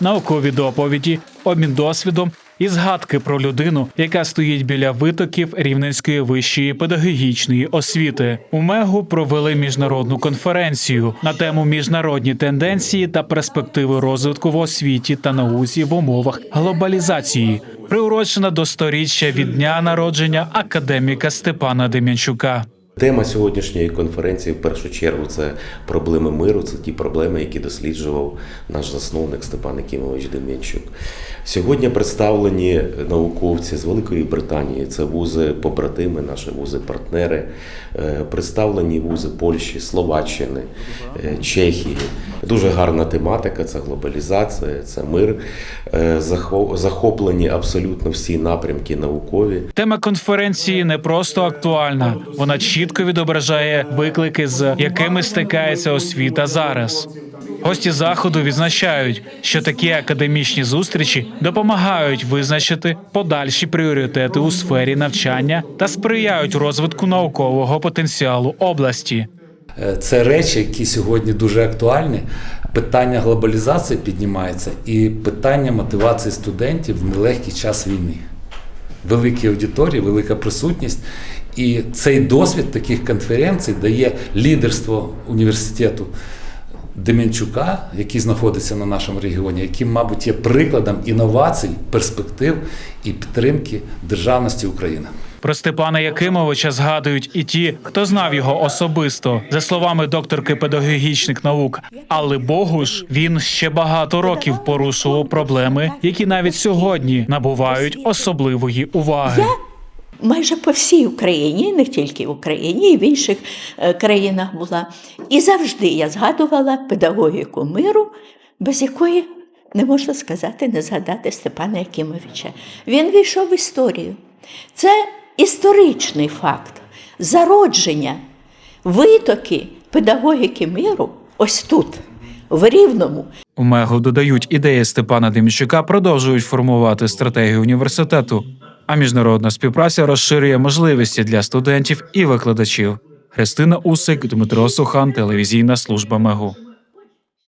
наукові доповіді, обмін досвідом і згадки про людину, яка стоїть біля витоків Рівненської вищої педагогічної освіти. У Мегу провели міжнародну конференцію на тему міжнародні тенденції та перспективи розвитку в освіті та науці в умовах глобалізації, приурочена до сторіччя від дня народження академіка Степана Дем'янчука. Тема сьогоднішньої конференції в першу чергу це проблеми миру, це ті проблеми, які досліджував наш засновник Степан Якимович Дем'янчук. Сьогодні представлені науковці з Великої Британії, це вузи побратими, наші вузи-партнери, е, представлені вузи Польщі, Словаччини, е, Чехії. Дуже гарна тематика це глобалізація, це мир. Е, Захоплені абсолютно всі напрямки наукові. Тема конференції не просто актуальна, вона чітко відображає виклики, з якими стикається освіта зараз. Гості заходу відзначають, що такі академічні зустрічі допомагають визначити подальші пріоритети у сфері навчання та сприяють розвитку наукового потенціалу області. Е, Це речі, які сьогодні дуже актуальні. Питання глобалізації піднімається і питання мотивації студентів в нелегкий час війни. Великі аудиторії, велика присутність. І цей досвід таких конференцій дає лідерство університету Деменчука, який знаходиться на нашому регіоні, яким, мабуть, є прикладом інновацій, перспектив і підтримки державності України. Про Степана Якимовича згадують і ті, хто знав його особисто. За словами докторки педагогічних наук Алли Богуш, він ще багато років порушував проблеми, які навіть сьогодні набувають особливої уваги. майже по всій Україні, не тільки в Україні, і в інших е, країнах була. І завжди я згадувала педагогіку миру, без якої не можна сказати, не згадати Степана Якимовича. Він війшов в історію. Це історичний факт зародження, витоки педагогіки миру ось тут, в Рівному. У МЕГу додають, ідеї Степана Демчука продовжують формувати стратегію університету, а міжнародна співпраця розширює можливості для студентів і викладачів. Христина Усик, Дмитро Сухан, телевізійна служба МЕГу.